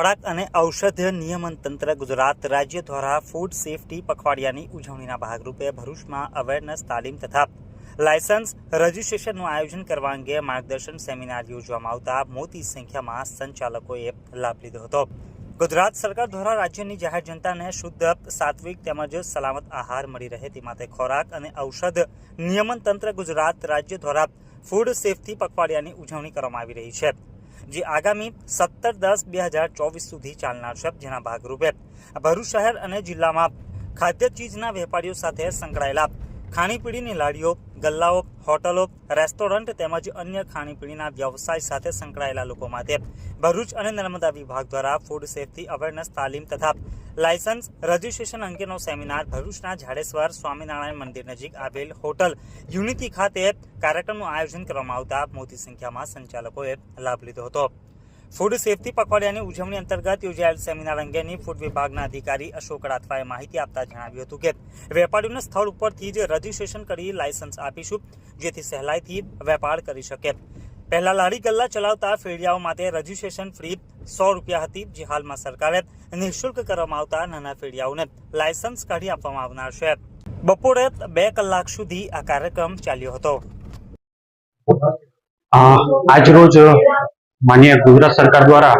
ખોરાક અને ઔષધ નિયમન તંત્ર ગુજરાત રાજ્ય દ્વારા ફૂડ સેફટી પખવાડિયાની ઉજવણીના ભાગરૂપે ભરૂચમાં અવેરનેસ તાલીમ તથા લાયસન્સ રજિસ્ટ્રેશનનું આયોજન કરવા અંગે માર્ગદર્શન સેમિનાર યોજવામાં આવતા મોટી સંખ્યામાં સંચાલકોએ લાભ લીધો હતો. ગુજરાત સરકાર દ્વારા રાજ્યની જાહેર જનતાને શુદ્ધ, સાત્વિક તેમજ સલામત આહાર મળી રહે તે માટે ખોરાક અને ઔષધ નિયમન તંત્ર ગુજરાત રાજ્ય દ્વારા ફૂડ સેફટી પખવાડિયાની ઉજવણી કરવામાં આવી રહી છે. જે આગામી સત્તર દસ બે હજાર ચોવીસ સુધી ચાલનાર છે. જેના ભાગરૂપે ભરૂચ શહેર અને જિલ્લામાં ખાદ્ય ચીજના વેપારીઓ સાથે સંકળાયેલા ખાણીપીણીની લારીઓ, ગલ્લાઓ, હોટલો, રેસ્ટોરન્ટ તેમજ અન્ય ખાણીપીણીના વ્યવસાય સાથે સંકળાયેલા લોકો માટે ભરૂચ અને નર્મદા વિભાગ દ્વારા ફૂડ સેફ્ટી અવેરનેસ તાલીમ તથા લાયસન્સ રજિસ્ટ્રેશન અંગેનો સેમિનાર ભરૂચના ઝાડેશ્વર સ્વામિનારાયણ મંદિર નજીક આવેલ હોટલ યુનિટી ખાતે કાર્યક્રમનું આયોજન કરવામાં આવતા મોટી સંખ્યામાં સંચાલકોએ લાભ લીધો હતો. ફૂડ સેફટી પખવાડિયાની ઉજવણી અંતર્ગત યોજાયેલ સેમિનાર અંગેની ફૂડ વિભાગના અધિકારી અશોક રાઠવાએ માહિતી આપતા જણાવ્યું હતું કે વેપારીઓને સ્થળ ઉપરથી જ રજીસ્ટ્રેશન કરી લાયસન્સ આપીશું, જેથી સહેલાઈથી વેપાર કરી શકે. પહેલા લારી ગલ્લા ચલાવતા ફેરિયાઓ માટે રજીસ્ટ્રેશન ફી સો રૂપિયા હતી, જે હાલમાં સરકારે નિઃશુલ્ક કરવામાં આવતા નાના ફેરિયાઓને લાયસન્સ કાઢી આપવામાં આવનાર છે. બપોરે બે કલાક સુધી આ કાર્યક્રમ ચાલ્યો હતો. આજ રોજ માન્ય ગુજરાત સરકાર દ્વારા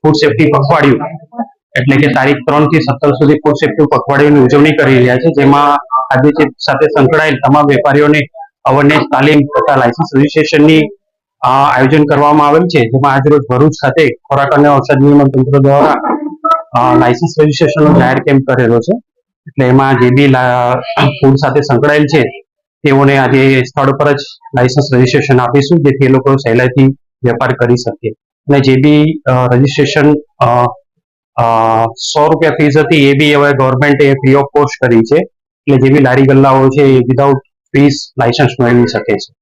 ફૂડ સેફટી પખવાડિયું, એટલે કે તારીખ ત્રણથી સત્તર સુધી ફૂડ સેફટી પખવાડિયાની ઉજવણી કરી રહ્યા છે, જેમાં ખાદ્ય સાથે સંકળાયેલ તમામ વેપારીઓને અવેરનેસ તાલીમ તથા લાયસન્સ રજીસ્ટ્રેશનની આયોજન કરવામાં આવેલ છે, જેમાં આજરોજ ભરૂચ ખાતે ખોરાક અને ઔષધ નિયમન તંત્ર દ્વારા લાયસન્સ રજીસ્ટ્રેશનનો જાહેર કેમ્પ કરેલો છે, એટલે એમાં જે બી ફૂડ સાથે સંકળાયેલ છે તેઓને આજે સ્થળ પર જ લાયસન્સ રજીસ્ટ્રેશન આપીશું, જેથી એ લોકો સહેલાઈથી વેપાર કરી શકે. અને જે બી રજીસ્ટ્રેશન સો રૂપિયા ફીસ હતી, એ બી હવે ગવર્મેન્ટે ફ્રી ઓફ કોસ્ટ કરી છે. એટલે જે બી લારી ગલ્લાઓ છે, એ વિધાઉટ ફીસ લાયસન્સ મેળવી શકે છે.